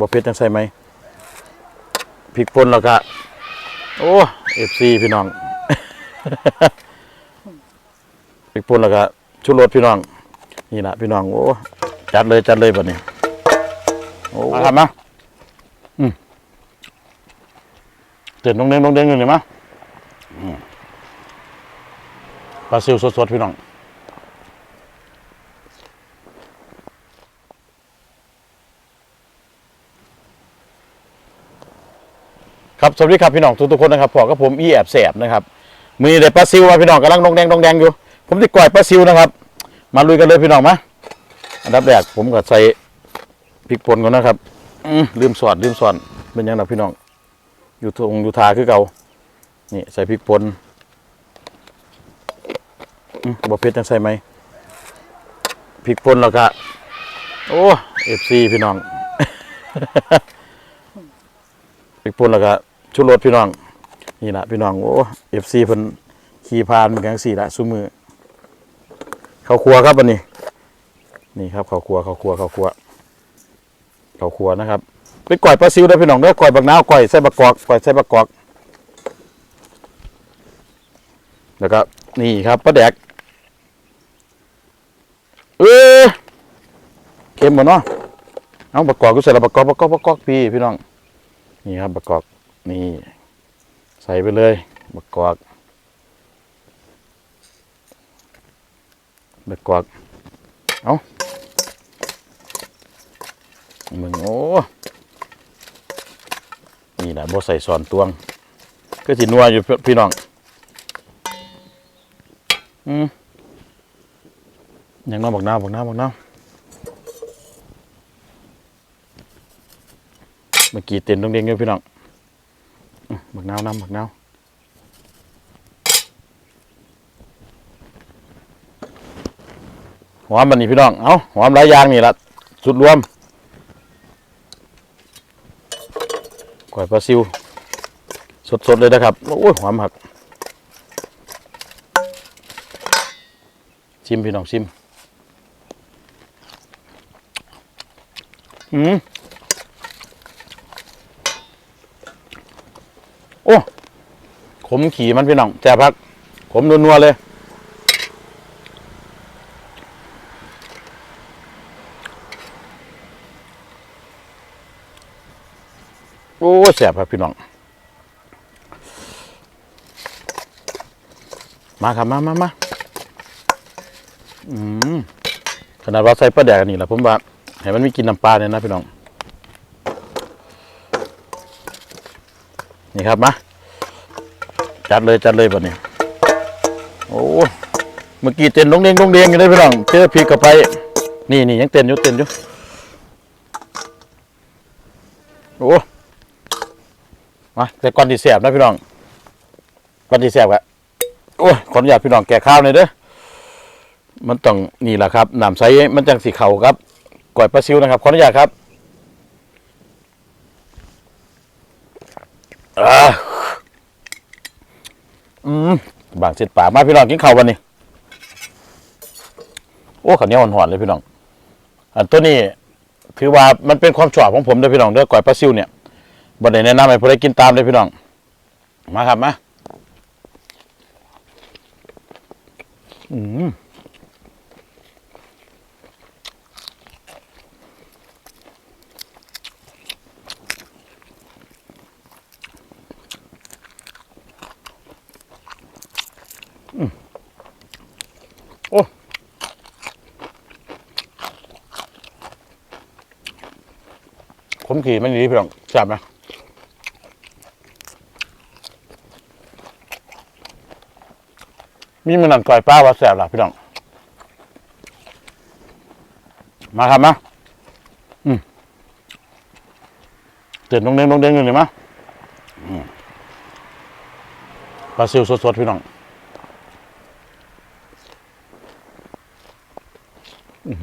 บ่เผ็ดจังใส่ไหมพริกป่นแล้วก็โอ้เอฟซีพี่น้องพริกป่นแล้วก็ชูรสพี่น้อง นี่ละพี่น้องโอ้จัดเลยจัดเลยแบัดนี้โอ้มาทำมาอืมเตือนน้องเด้งน้องเด้งอยู่นี่มั้ยปลาซิวสดๆพี่น้อง ครับ สวัสดีครับพี่น้องทุกๆคนนะครับพอกับผมอีแอบแสบนะครับมือนี้ได้ปลาซิวมาพี่น้องกำลังดองแดงดองแดงอยู่ ผมจะก่อยปลาซิวนะครับ มาลุยกันเลยพี่น้องมาอันดับแรกผมก็ใส่พริกป่นก่อนนะครับอืลืมสอดลืมสอดเป็นยังไงพี่น้อง อยู่ทงอยู่ทาคือเก่านี่ใส่พริกป่นอืมบ่เผ็ดจังใส่ไหมพริกป่นแล้วก็โอ้เอฟซีพี่น้องพริกป่นแล้วก็ ชูรสพี่น้อง นี่ละพี่น้อง โอ้เอฟซีเพิ่นขี่พานเหมือนกันสี่ละซุมือข้าวครัวครับวันนี้ นี่ครับข้าวครัวข้าวครัวข้าวครัวข้าวครัวนะครับไปก่อยปลาซิวได้พี่น้องเด้อก่อยบักนาวก่อยใส่บักกอกก่อยใส่บักกอกแล้วก็นี่ครับปลาแดกเออเค็มหมดเนาะเอาบักกอกก็ใส่ละบักกอกบักกอกบักกอกพี่พี่น้อง นี่ครับบักกอก นี่ ใส่ไปเลยบักกอกบักกอกเอามึงโอ้ นี่แหละบ่ใส่ซอนตวง ก็สินัวอยู่พี่น้อง อืมยังน้อบักน้าบักน้าบักน้าเมื่อกี้เต้นตรงเด้งอยู่พี่น้อง บักนาวน้ำบักนาวหอมบันนี้พี่น้อง เอาหอมหลายอย่างนี่ละสุดรวมก๋วยปลาซิว สดๆเลยนะครับ โอ้ยหอมหัก ชิมพี่น้องชิม อืม โอ้ขมขี่มันพี่น้องแจ่พัก ขมนัวๆเลย โอ้แสบครับพี่น้อง มาครับ มามามาอืมขนาดว่าใส่ปลาแดกอันนี่แหละผมว่าให้มันมีกินน้ำปลาเนี่ยนะพี่น้อง นี่ครับมาจัดเลยจัดเลยแบบนี้โอ้เมื่อกี้เต้นลงเด้งลงเด้งอยู่เลยพี่น้องเจอพริกเข้าไป นี่นี่ยังเต้นอยู่เต้นอยู่โอ้มาแต่ก่อนที่แสบนะพี่น้องก่อนที่แสบอะโอ้ขออนุญาตพี่น้องแก่ข้าวหน่อยเด้อมันต้องนี่แหละครับน้ำใสมันจังสีเข่าครับก่อยปลาซิวนะครับขออนุญาตครับ อืมบางเสร็จป่ากมาพี่น้องกินข้าววันนี้ โอ้ข้าวเหนียวหอนๆเลยพี่น้อง อันตัวนี้ ถือว่ามันเป็นความชอบของผมด้อพี่น้องเด้อก๋วยปลาซิวเนี่ยบ่ได้แนะนำให้ผู้ใดกินตามเลยพี่น้อง มาครับมาอืม โอ้ผมขี่มันดีพี่น้องจับนะมีมันนั่นก่อยป้าว่าแสบหล่ะพี่น้อง มาครับมาอืมเตือนน้องเด้งน้องเด้งอยู่นี่มาอืมปลาซิวสดๆพี่น้อง อ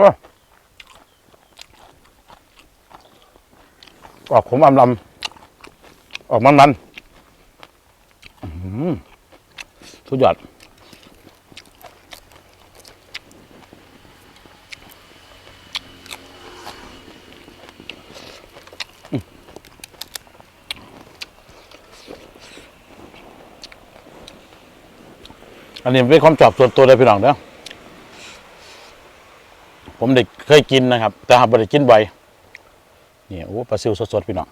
ว้า ออกขมอำลำออกมันมันๆอื้อหือสุดยอดอืมอันนี้เป็นความชอบส่วนตัวเลยพี่น้องเด้อผมเด็กเคยกินนะครับ แต่หาไม่ได้กินบ่อย นี่โอ้ปลาซิวสดๆพี่น้อง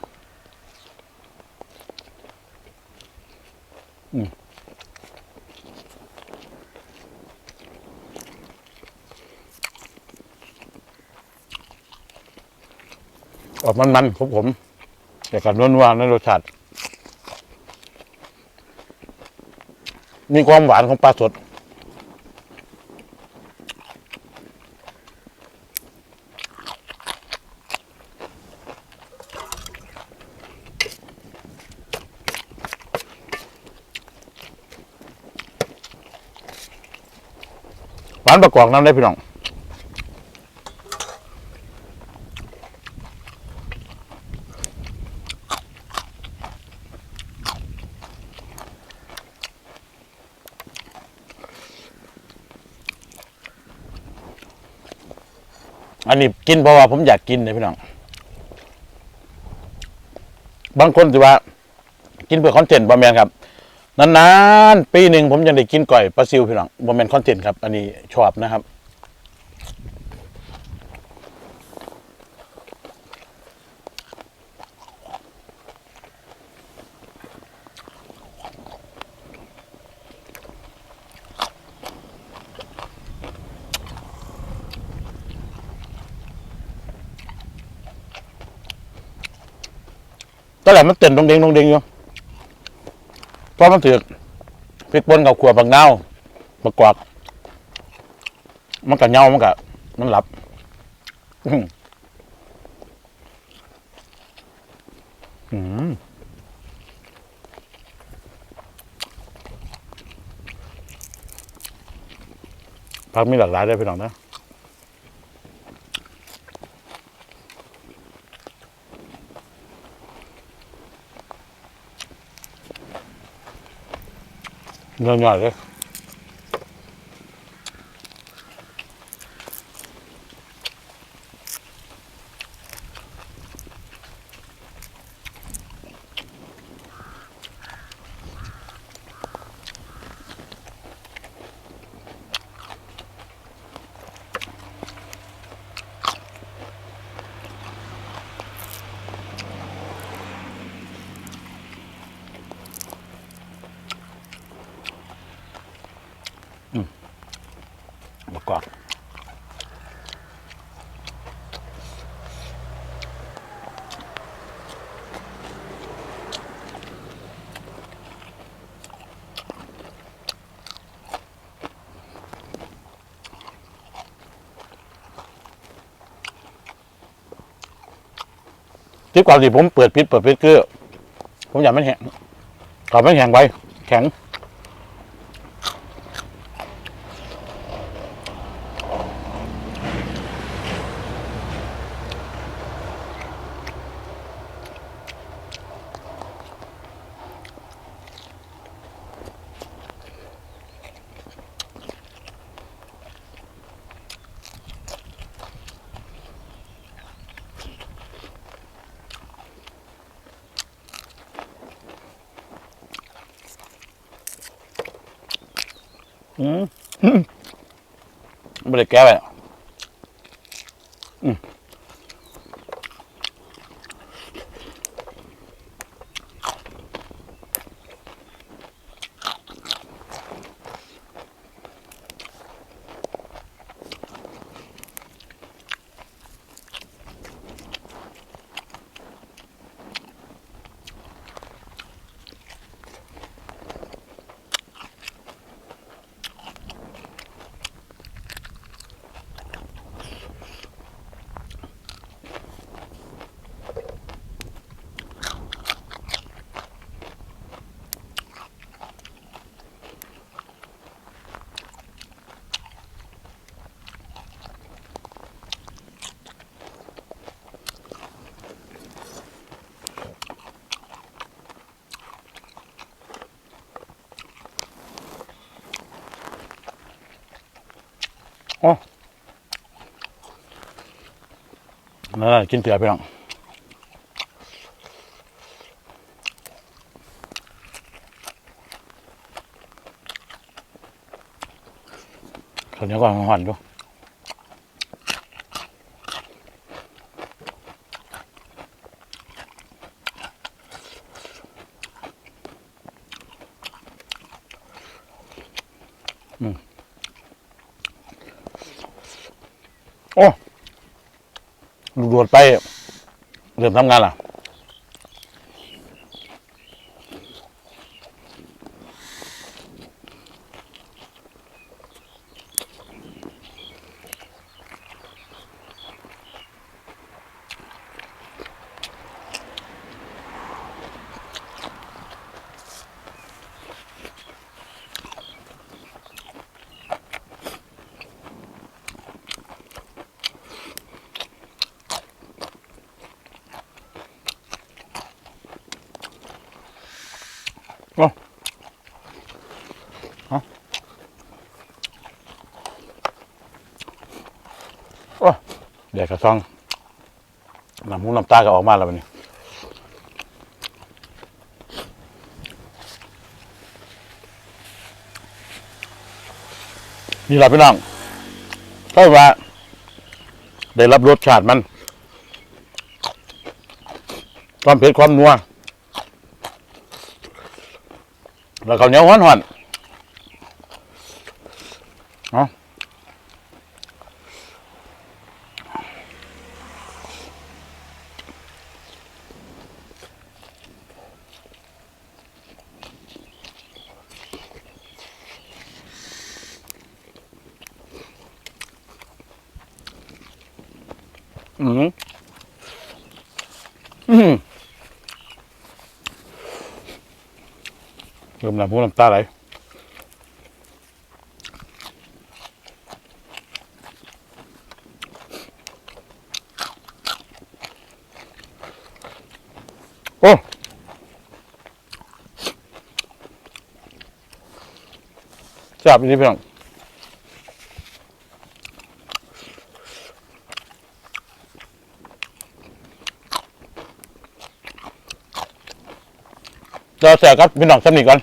อืมออกมันๆผมผมแต่กับนวลๆในรสชาติมีความหวานของปลาสดานประกอบน้ำได้พี่น้องอันนี้กินเพราะว่าผมอยากกินเลยพี่น้อง บางคนสิว่า กินเพื่อคอนเทนต์บอมแมนครับ นานๆปีหนึ่งผมยังได้กินก่อยปลาซิวพี่น้องบอมแมนคอนเทนต์ครับ อันนี้ชอบนะครับ ตอนแรกมันเต้นดงเด้งดงเด้งอยู่ เพราะมันถือพริกป่นกับขวบางเนาวประกอบมันก็เหงามันก็มันหลับอืมพักมีหลากหลายด้พี่น้องนะ เงิ นหน่อกที่ก่อนที่ผมเปิดปิดเปิดปิดคือ ผมอยากมันแห้งก่อนมันแห้งไว้ แข็ง อืมไม่ได้แก้ไปอืม อ๋อนั่นแหละกินเถื่อพี่น้องข้าวเหนียวก็ห่อนๆอยู่โอ้ ดูดวดไป เริ่มทำงานล่ะ โอ้เดี๋ยวกระซองน้ำมูกน้ำตาก็ออกมาแล้ววันนี้นี่แหละพี่น้องก็ว่า ได้รับรสชาติมัน ความเผ็ดความนัว แล้วข้าเนียวหอนหอนเอา อืมอืมเริ่มน้ำมูน้ำตาไหลโอ้จับอันนี้เพี่น้อง เราแสกับพี่น้องสนิทก่อน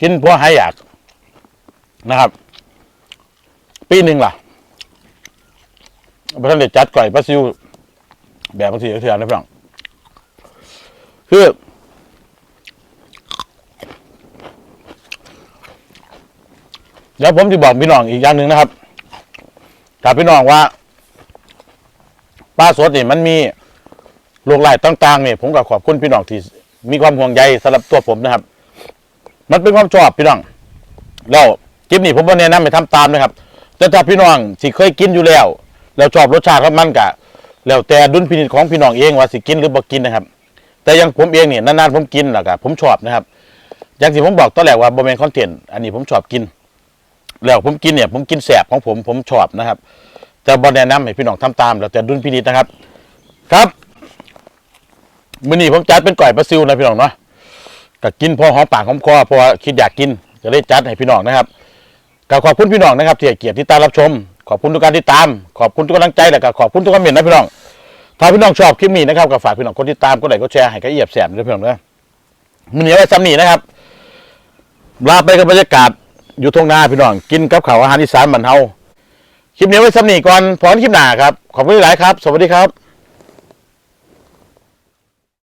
กินพราะหายอยากนะครับ ปีหนึ่งล่ะพระท่านเด็ดจัดก่อยปลาซิวแบบบางทีก็เถื่อนนะพี่น้องคือเดี๋ยวผมจะบอกพี่น้องอีกอย่างหนึ่งนะครับถามพี่น้องว่าปลาสดนี่มันมี โรคไร้ต่างๆเนี่ยผมก็ขอบคุณพี่น้องที่มีความห่วงใยสำหรับตัวผมนะครับ มันเป็นความชอบพี่น้องแล้วคลิปนี้ผมว่าแนะนำให้ทำตามนะครับ แต่ถ้าพี่น้องที่เคยกินอยู่แล้ว แล้วชอบรสชาติของมันกะ แล้วแต่ดุลพินิจของพี่น้องเองว่าสิกินหรือบ่กินนะครับ แต่อยังผมเองเนี่ยนานๆผมกินแล้วก็ผมชอบนะครับ อย่างที่ผมบอกตอนแรกว่าบ่แม่นคอนเทนต์อันนี้ผมชอบกิน แล้วผมกินเนี่ยผมกินแสบของผมผมชอบนะครับ แต่บ่แนะนำให้พี่น้องทำตาม แล้วแต่ดุลพินิจนะครับ ครับ มื้อนี้ผมจัดเป็นก่อยปลาซิวนะพี่น้องเนาะก็กินพอหอมปากหอมคอเพราะคิดอยากกินก็เลยจัดให้พี่น้องนะครับก็ขอบคุณพี่น้องนะครับที่ให้เกียรติที่ตามรับชม ขอบคุณทุกการติดตาม ขอบคุณทุกกำลังใจและก็ขอบคุณทุกคอมเมนต์นะพี่น้องถ้าพี่น้องชอบคลิปนี้นะครับก็ฝากพี่น้องกดติดตามกดไลค์กดแชร์ให้ก็เอียบแสบด้วยพี่น้องนะมื้อนี้ไว้ซ้ำนี้นะครับลาไปกับบรรยากาศอยู่ทงนาพี่น้องกินกับข้าวอาหารอีสานบ้านเฮาคลิปนี้ไว้ซ้ำนี้ก่อนพร้อมคลิปหน้าครับขอบคุณหลายครับ สวัสดีครับ